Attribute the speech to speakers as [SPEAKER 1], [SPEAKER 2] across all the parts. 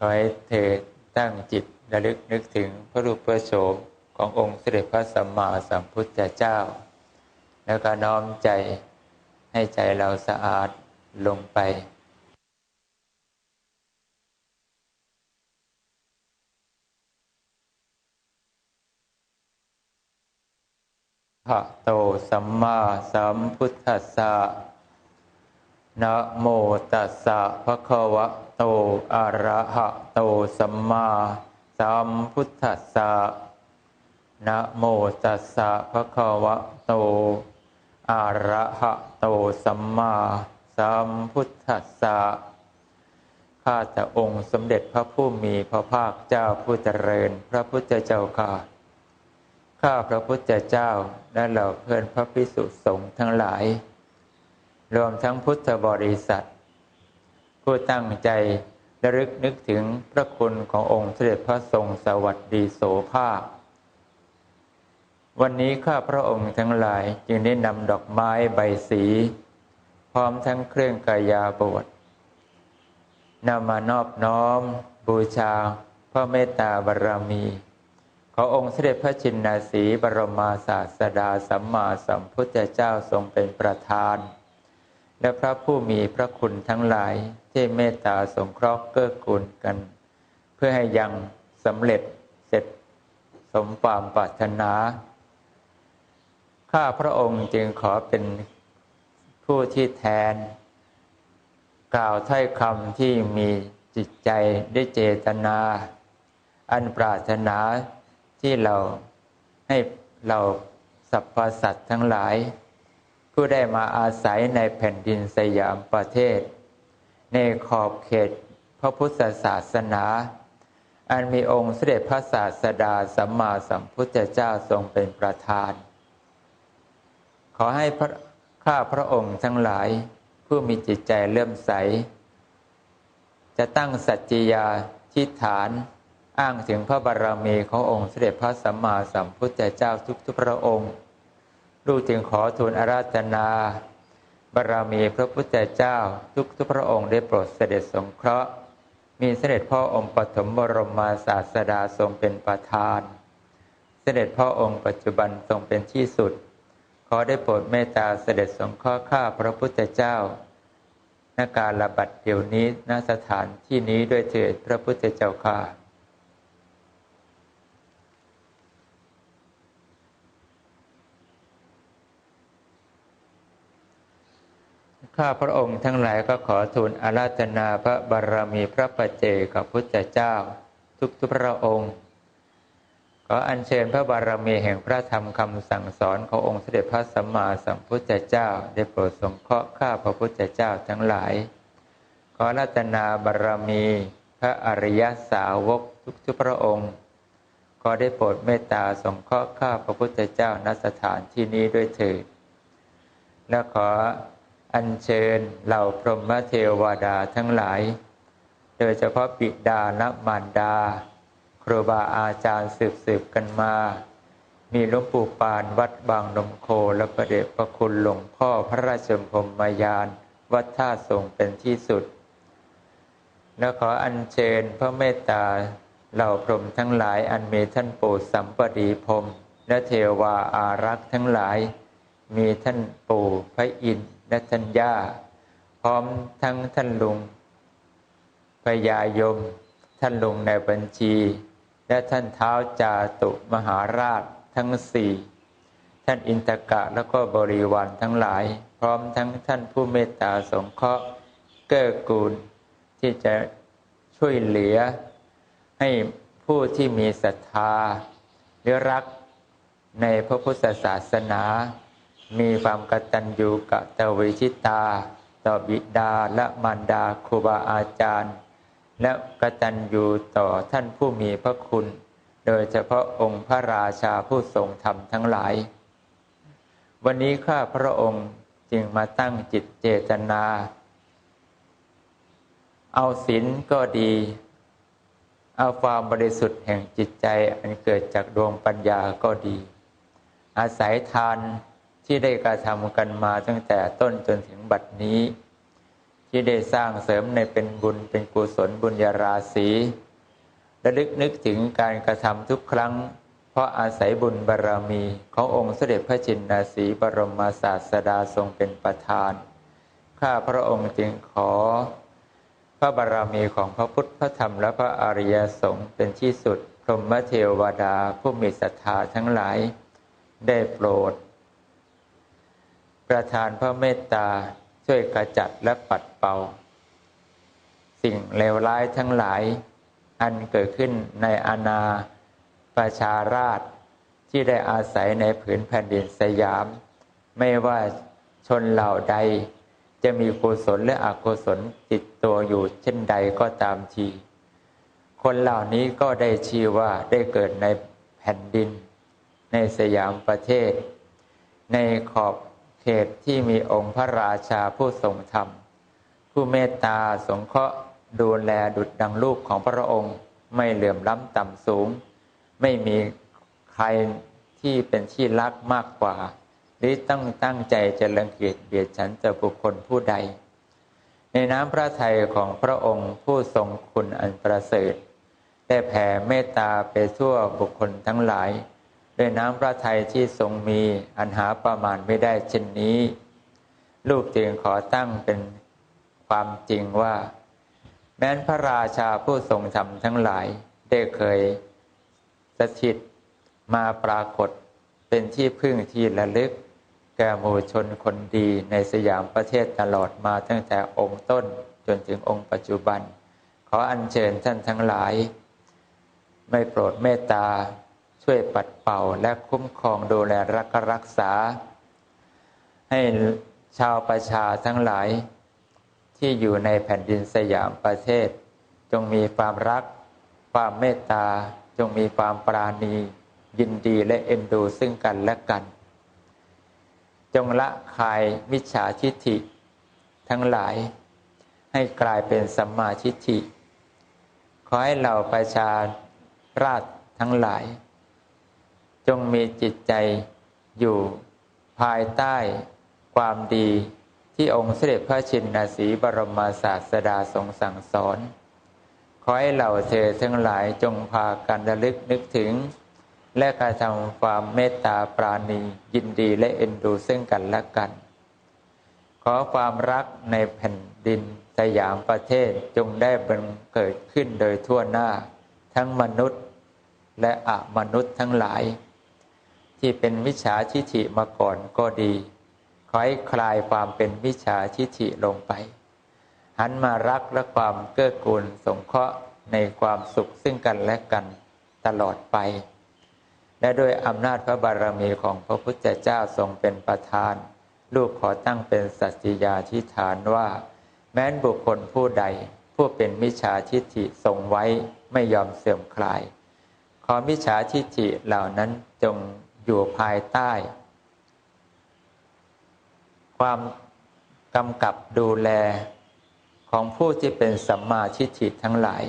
[SPEAKER 1] ขอให้เธอตั้งจิตระลึกนึกถึงพระรูปพระโฉมขององค์เสด็จพระสัมมาสัมพุทธเจ้า แล้วก็น้อมใจให้ใจเราสะอาดลงไปพระโตสัมมาสัมพุทธัสสะ นะโมตัสสะภะคะวะโตอะระหะโตสัมมาสัมพุทธัสสะนะโมตัสสะภะคะวะโตอะระหะโตสัมมาสัมพุทธัสสะข้าแต่องค์สมเด็จพระผู้มีพระภาคเจ้าผู้เจริญ พระพุทธเจ้าค่ะข้าพระพุทธเจ้าและเหล่าเพื่อนพระพิสุสงฆ์ทั้งหลาย รวมทั้งพุทธบริษัท ผู้ตั้งใจระลึกนึกถึงพระคุณขององค์เสด็จพระทรงสวัสดีโสภาค วันนี้ข้าพระองค์ทั้งหลายจึงได้นำดอกไม้ใบสี พร้อมทั้งเครื่องกายาบทนำมานอบน้อม บูชา พระเมตตาบารมี ขอองค์เสด็จพระจินนาสีบรมาศาสดาสัมมาสัมพุทธเจ้าทรงเป็นประธาน และพระผู้มีพระคุณทั้งหลายที่เมตตาสงเคราะห์เกื้อกูลกัน เพื่อให้ยังสำเร็จเสร็จสมความปรารถนา ข้าพระองค์จึงขอเป็นผู้ที่แทน กล่าวถ้อยคำที่มีจิตใจได้เจตนา อันปรารถนาที่เราให้เราสรรพสัตว์ทั้งหลาย ผู้ได้มาอาศัยในแผ่นดินสยามประเทศ ในขอบเขตพระพุทธศาสนา อันมีองค์เสด็จพระศาสดาสัมมาสัมพุทธเจ้าทรงเป็นประธาน ขอให้ข้าพระองค์ทั้งหลายผู้มีจิตใจเลื่อมใส จะตั้งสัจจยาทิฏฐานอ้างถึงพระบารมีขององค์เสด็จพระสัมมาสัมพุทธเจ้าทุกๆพระองค์ รู้จึงขอทูลอาราธนาบารมีพระพุทธเจ้าทุกๆพระองค์ได้โปรดเสด็จสงเคราะห์ มีเสด็จพ่อองค์ปฐมบรมมาศาสดาทรงเป็นประธาน เสด็จพ่อองค์ปัจจุบันทรงเป็นที่สุด ขอได้โปรดเมตตาเสด็จสงเคราะห์ข้าพระพุทธเจ้าณการระบัดเดี๋ยวนี้ณสถานที่นี้ด้วยเถิดพระพุทธเจ้าข้า ข้าพระองค์ทั้งหลายก็ขอทูลอาราธนาพระบารมีพระปัจเจกับพุทธเจ้า ทุกทุกพระองค์ขออัญเชิญพระบารมีแห่งพระธรรมคำสั่งสอนขององค์เสด็จพระสัมมาสัมพุทธเจ้า ได้โปรดสงเคราะห์ข้าพระพุทธเจ้าทั้งหลาย ขอรัตนาบารมี พระอริยสาวกทุกทุกพระองค์ขอได้โปรดเมตตาสงเคราะห์ข้าพระพุทธเจ้าณสถานที่นี้ด้วยเถิดและขอ อัญเชิญเหล่าพรหมเทวดาทั้งหลาย โดยเฉพาะปิดานัมารดา ครูบาอาจารย์สืบสืบกันมา มีหลวงปู่ปานวัดบางนมโคและประเดชพระคุณหลวงพ่อพระราชพรมยาน วัดท่าทรงเป็นที่สุดและขออัญเชิญพระเมตตาเหล่าพรหมทั้งหลายอันมีท่านปู่สัมปดีพรมและเทวาอารักษ์ทั้งหลาย มีท่านปู่พระอินทร์ และท่านย่า พร้อมทั้งท่านลุงพยายม ท่านลุงในบัญชี และท่านเท้าจาตุมหาราชทั้งสี่ท่านอินทกะแล้วก็บริวารทั้งหลาย พร้อมทั้งท่านผู้เมตตาสงเคราะห์เกื้อกูล ที่จะช่วยเหลือ ให้ผู้ที่มีศรัทธาหรือรักในพระพุทธศาสนา มีความกตัญญูกะตวิชิตา ต่อบิดาและมารดาครูบาอาจารย์ และกตัญญูต่อท่านผู้มีพระคุณ โดยเฉพาะองค์พระราชาผู้ทรงธรรมทั้งหลาย วันนี้ข้าพระองค์จึงมาตั้งจิตเจตนา เอาศีลก็ดี เอาความบริสุทธิ์แห่งจิตใจอันเกิดจากดวงปัญญาก็ดี อาศัยทาน ที่ได้กระทำกันมาตั้งแต่ต้นจนถึงบัดนี้ ที่ได้สร้างเสริมในเป็นบุญเป็นกุศลบุญญาราศีระลึกนึกถึงการกระทำทุกครั้ง เพราะอาศัยบุญบารรมีขององค์เสด็จพระจินนาสีบรมศาสดาทรงเป็นประธาน ข้าพระองค์จึงขอ พระบารมีของพระพุทธพระธรรมและพระอริยสงฆ์เป็นที่สุดพรหมเทวดาผู้มีศรัทธาทั้งหลาย ได้โปรด ประทานพระเมตตาช่วยกระจัดและปัดเป่า สิ่งเลวร้ายทั้งหลาย อันเกิดขึ้นในอาณาประชาราชที่ได้อาศัยในผืนแผ่นดินสยาม ไม่ว่าชนเหล่าใด จะมีกุศลและอกุศลติดตัวอยู่เช่นใดก็ตามที คนเหล่านี้ก็ได้ชื่อว่าได้เกิดในแผ่นดิน ในสยามประเทศ ในขอบ ตที่มีองค์พระราชาผู้ทรงธรรม ผู้เมตตาสงเคราะห์ดูแลดุจดังลูกของพระองค์ ไม่เหลื่อมล้ำต่ำสูง ไม่มีใครที่เป็นที่รักมากกว่า หรือตั้งตั้งใจจะรังเกียจเบียดฉันต่อบุคคลผู้ใด ในน้ำพระทัยของพระองค์ผู้ทรงคุณอันประเสริฐได้แผ่เมตตาไปทั่วบุคคลทั้งหลาย ด้วยน้ำพระทัยที่ทรงมีอันหาประมาณไม่ได้เช่นนี้ ลูกจึงขอตั้งเป็นความจริงว่า แม้นพระราชาผู้ทรงธรรมทั้งหลายได้เคยสถิตมาปรากฏเป็นที่พึ่งที่ระลึก แก่หมู่ชนคนดีในสยามประเทศตลอดมาตั้งแต่องค์ต้นจนถึงองค์ปัจจุบัน ขออัญเชิญท่านทั้งหลาย ไม่โปรดเมตตา ช่วยปัดเป่าและคุ้มครองดูแลรักรักษา ให้ชาวประชาทั้งหลาย ที่อยู่ในแผ่นดินสยามประเทศ จงมีความรัก ความเมตตาจงมีความปราณี ยินดีและเอ็นดูซึ่งกันและกัน จงละคายมิจฉาทิฐิ ทั้งหลาย ให้กลายเป็นสัมมาทิฐิขอให้เราประชาราชทั้งหลาย จงมีจิตใจอยู่ภายใต้ความดีที่องค์เสด็จพระชินนาสีบรมศาสดาทรงสั่งสอน ขอให้เหล่าเธอทั้งหลายจงพากันระลึกนึกถึง และกระทำความเมตตาปราณียินดีและเอ็นดูซึ่งกันและกัน ขอความรักในแผ่นดินสยามประเทศจงได้บังเกิดขึ้นโดยทั่วหน้า ทั้งมนุษย์และอมนุษย์ทั้งหลาย ที่เป็นวิชาทิฐิมาก่อนก็ดีขอให้คลายความเป็นวิชาทิฐิลงไป หันมารักและความเกื้อกูลสงเคราะห์ในความสุขซึ่งกันและกันตลอดไป และด้วยอำนาจพระบารมีของพระพุทธเจ้าทรงเป็นประธาน ลูกขอตั้งเป็นสัจจยาทิฐานว่า แม้นบุคคลผู้ใดผู้เป็นมิจฉาทิฐิทรงไว้ไม่ยอมเสื่อมคลาย ขอมิจฉาทิฐิเหล่านั้นจง อยู่ภายใต้ ความกำกับดูแลของผู้ที่เป็นสัมมาทิฏฐิทั้งหลาย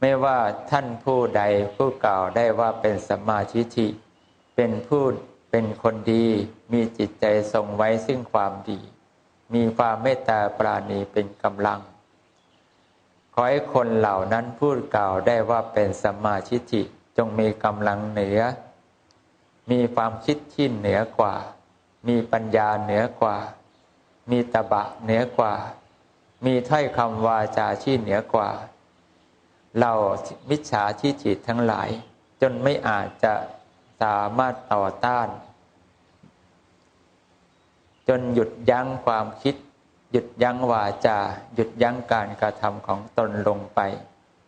[SPEAKER 1] ไม่ว่าท่านผู้ใดผู้กล่าวได้ว่าเป็นสัมมาทิฏฐิเป็นผู้เป็นคนดีมีจิตใจทรงไว้ซึ่งความดี มีความเมตตาปราณีเป็นกำลัง ขอให้คนเหล่านั้นพูดกล่าวได้ว่าเป็นสัมมาทิฏฐิจงมีกำลังเหนือ มีความคิดที่เหนือกว่า มีปัญญาเหนือกว่า มีตบะเหนือกว่า มีถ้อยคำวาจาที่เหนือกว่า เรามิจฉาทิฏฐิทั้งหลาย จนไม่อาจจะสามารถต่อต้าน จนหยุดยั้งความคิด หยุดยั้งวาจา หยุดยั้งการกระทำของตนลงไป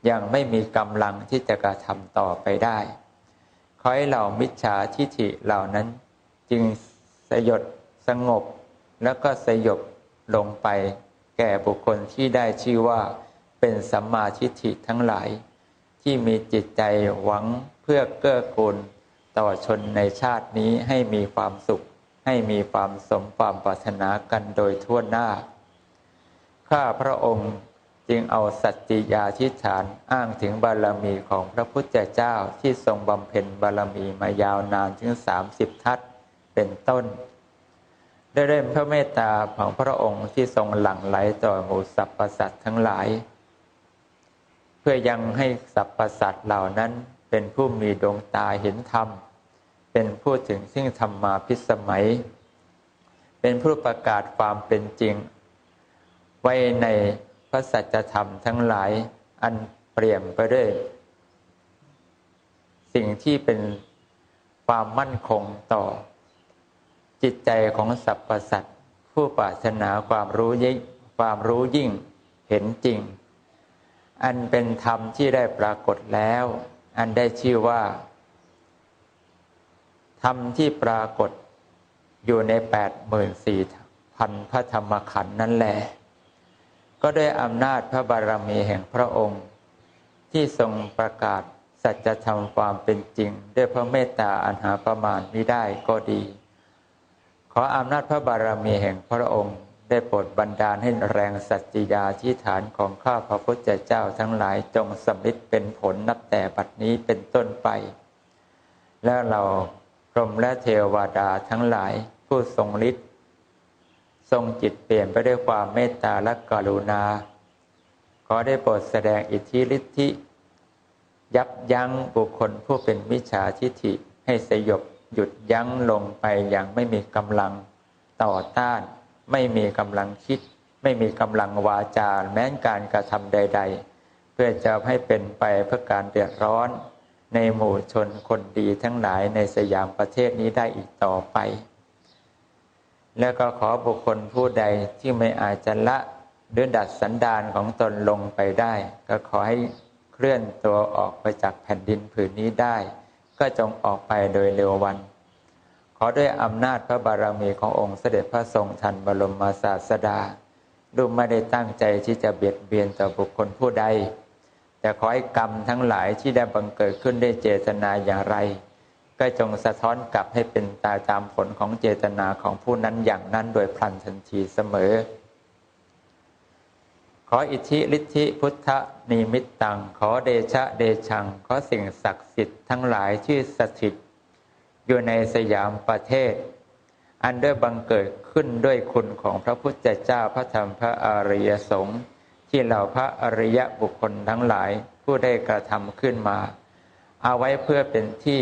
[SPEAKER 1] ยังไม่มีกำลังที่จะกระทำต่อไปได้ อให้เหล่ามิจฉาทิฐิเหล่านั้น จึงสยดสงบ แล้วก็สยบลงไปแก่บุคคลที่ได้ชื่อว่าเป็นสัมมาทิฏฐิทั้งหลาย ที่มีจิตใจหวังเพื่อเกื้อกูลต่อชนในชาตินี้ให้มีความสุข ให้มีความสมความปรารถนากันโดยทั่วหน้า ข้าพระองค์ จึงเอาสัจจิยาทิฐานอ้างถึงบารมีของพระพุทธเจ้าที่ทรงบำเพ็ญบารมีมายาวนานถึงสามสิบทัศเป็นต้น ได้เริ่มพระเมตตาของพระองค์ที่ทรงหลั่งไหลต่อหมู่สรรพสัตทั้งหลาย เพื่อยังให้สรรพสัตเหล่านั้นเป็นผู้มีดวงตาเห็นธรรม เป็นผู้ถึงซึ่งธรรมาพิสมัย เป็นผู้ประกาศความเป็นจริง ไว้ใน ระสัจธรรมทั้งหลายอันเปลี่ยมไปด้วยสิ่งที่เป็นความมั่นคงต่อ จิตใจของสรรพสัตว์ผู้ปรารถนาความรู้ยิ่งความรู้ยิ่งเห็นจริง อันเป็นธรรมที่ได้ปรากฏแล้ว อันได้ชื่อว่า ธรรมที่ปรากฏอยู่ในแปดหมื่นสี่พันพระธรรมขันธ์นั่นแหละ ก็ด้วยอำนาจพระบารมีแห่งพระองค์ ที่ทรงประกาศสัจธรรมความเป็นจริง ด้วยพระเมตตาอันหาประมาณมิได้ก็ดี ขออำนาจพระบารมีแห่งพระองค์ได้โปรดบันดาลให้แรงสัจจิยาที่ฐานของข้าพระพุทธเจ้าทั้งหลายจงสำลิดเป็นผลนับแต่บัดนี้เป็นต้นไป และเราพรหมและเทวดาทั้งหลายผู้ทรงฤทธิ์ ทรงจิตเปลี่ยนไปด้วยความเมตตาและกรุณา ขอได้โปรดแสดงอิทธิฤทธิ ยับยั้งบุคคลผู้เป็นมิจฉาทิฐิให้สยบหยุดยั้งลงไปอย่างไม่มีกำลังต่อต้าน ไม่มีกำลังคิด ไม่มีกำลังวาจาแม้นการกระทำใด ๆ เพื่อจะให้เป็นไปเพื่อการเดือดร้อน ในหมู่ชนคนดีทั้งหลายในสยามประเทศนี้ได้อีกต่อไป แล้วก็ขอบุคคลผู้ใดที่ไม่อาจจะละหรือดัดสันดานของตนลงไปได้ ก็ขอให้เคลื่อนตัวออกไปจากแผ่นดินผืนนี้ได้ ก็จงออกไปโดยเร็ววัน ขอด้วยอำนาจพระบารมีขององค์เสด็จพระทรงทันบรมศาสดาดูไม่ได้ตั้งใจที่จะเบียดเบียนต่อบุคคลผู้ใด แต่ขอให้กรรมทั้งหลายที่ได้บังเกิดขึ้นได้เจตนาอย่างไร ก็จงสะท้อนกลับให้เป็นตายตามผลของเจตนาของผู้นั้นอย่างนั้นโดยพลันทันทีเสมอ ขออิทธิฤทธิพุทธนิมิตตัง ขอเดชะเดชัง ขอสิ่งศักดิ์สิทธิ์ทั้งหลายที่สถิต อยู่ในสยามประเทศ อันด้วยบังเกิดขึ้นด้วยคุณของพระพุทธเจ้าพระธรรมพระอริยสงฆ์ที่เหล่าพระอริยบุคคลทั้งหลายผู้ได้กระทำขึ้นมา เอาไว้เพื่อเป็นที่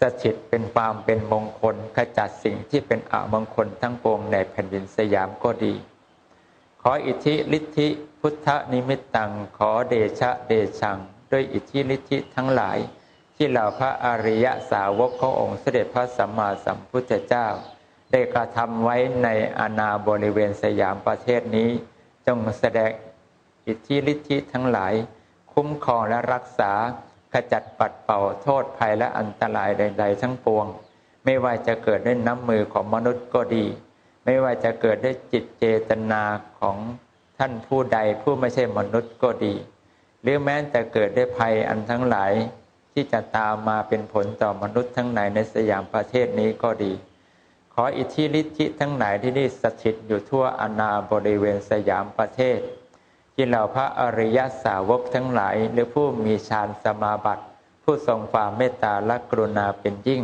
[SPEAKER 1] สถิตเป็นความเป็นมงคลขจัดสิ่งที่เป็นอมงคลทั้งปวงในแผ่นดินสยามก็ดี ขออิทธิฤทธิพุทธนิมิตตังขอเดชะเดชัง ด้วยอิทธิฤทธิทั้งหลาย ที่เหล่าพระอริยสาวกขององค์เสด็จพระสัมมาสัมพุทธเจ้า ได้กระทำไว้ในอาณาบริเวณสยามประเทศนี้ จงแสดงอิทธิฤทธิทั้งหลาย คุ้มครองและรักษา ขจัดปัดเป่าโทษภัยและอันตรายใด ๆ ทั้งปวง ไม่ว่าจะเกิดด้วยน้ำมือของมนุษย์ก็ดี ไม่ว่าจะเกิดด้วยจิตเจตนาของท่านผู้ใดผู้ไม่ใช่มนุษย์ก็ดี หรือแม้แต่เกิดด้วยภัยอันทั้งหลาย ที่จะตามมาเป็นผลต่อมนุษย์ทั้งหลายในสยามประเทศนี้ก็ดี ขออิทธิฤทธิทั้งหลายที่นี่สถิตอยู่ทั่วอาณาบริเวณสยามประเทศ ที่เหล่าพระอริยสาวกทั้งหลาย หรือผู้มีฌานสมาบัติ ผู้ทรงความเมตตาและกรุณาเป็นยิ่ง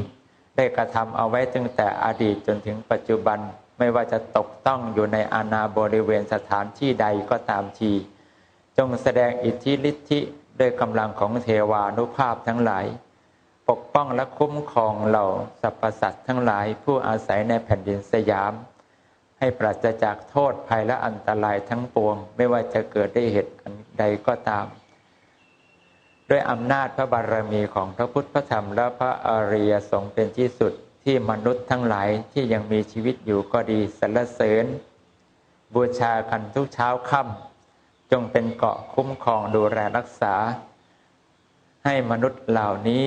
[SPEAKER 1] ได้กระทำเอาไว้ตั้งแต่อดีตจนถึงปัจจุบันไม่ว่าจะตกต้องอยู่ในอาณาบริเวณสถานที่ใดก็ตามที จงแสดงอิทธิฤทธิด้วยกำลังของเทวานุภาพทั้งหลาย ปกป้องและคุ้มครองเหล่าสรรพสัตว์ทั้งหลายผู้อาศัยในแผ่นดินสยาม ให้ปราศจากโทษภัยและอันตรายทั้งปวง ไม่ว่าจะเกิดได้เหตุกันใดก็ตาม ด้วยอำนาจพระบารมีของพระพุทธพระธรรมและพระอริยสงฆ์เป็นที่สุดที่มนุษย์ทั้งหลายที่ยังมีชีวิตอยู่ก็ดีสรรเสริญ บูชากันทุกเช้าค่ำจงเป็นเกาะคุ้มครองดูแลรักษา ให้มนุษย์เหล่านี้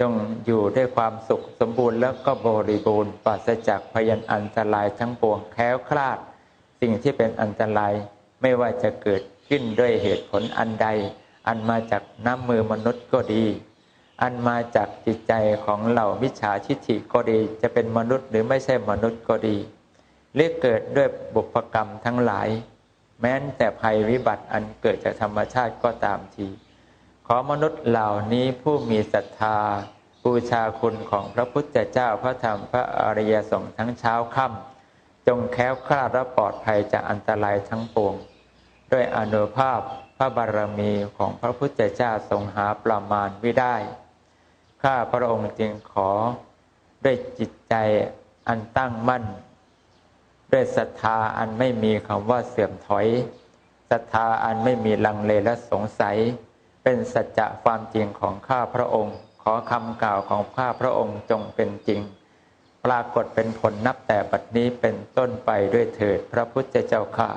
[SPEAKER 1] จงอยู่ด้วยความสุขสมบูรณ์แล้วก็บริบูรณ์ปราศจากพยันอันตรายทั้งปวงแค้วคลาด สิ่งที่เป็นอันตรายไม่ว่าจะเกิดขึ้นด้วยเหตุผลอันใด อันมาจากน้ำมือมนุษย์ก็ดี อันมาจากจิตใจของเหล่ามิจฉาชิฐิก็ดี จะเป็นมนุษย์หรือไม่ใช่มนุษย์ก็ดีเรียกเกิดด้วยบุพกรรมทั้งหลาย แม้นแต่ภัยวิบัติอันเกิดจากธรรมชาติก็ตามที ขอมนุษย์เหล่านี้ผู้มีศรัทธา บูชาคุณของพระพุทธเจ้าพระธรรมพระอริยสงฆ์ทั้งเช้าค่ำจงแค้วคลาดและปลอดภัยจากอันตรายทั้งปวง ด้วยอนุภาพพระบารมีของพระพุทธเจ้าทรงหาประมาณไม่ได้ ข้าพระองค์จึงขอด้วยจิตใจอันตั้งมั่น ด้วยศรัทธาอันไม่มีคำว่าเสื่อมถอยศรัทธาอันไม่มีลังเลและสงสัย เป็นสัจจะความจริงของข้าพระองค์ ขอคำกล่าวของข้าพระองค์จงเป็นจริง ปรากฏเป็นผลนับแต่บัดนี้เป็นต้นไปด้วยเถิดพระพุทธเจ้าข้า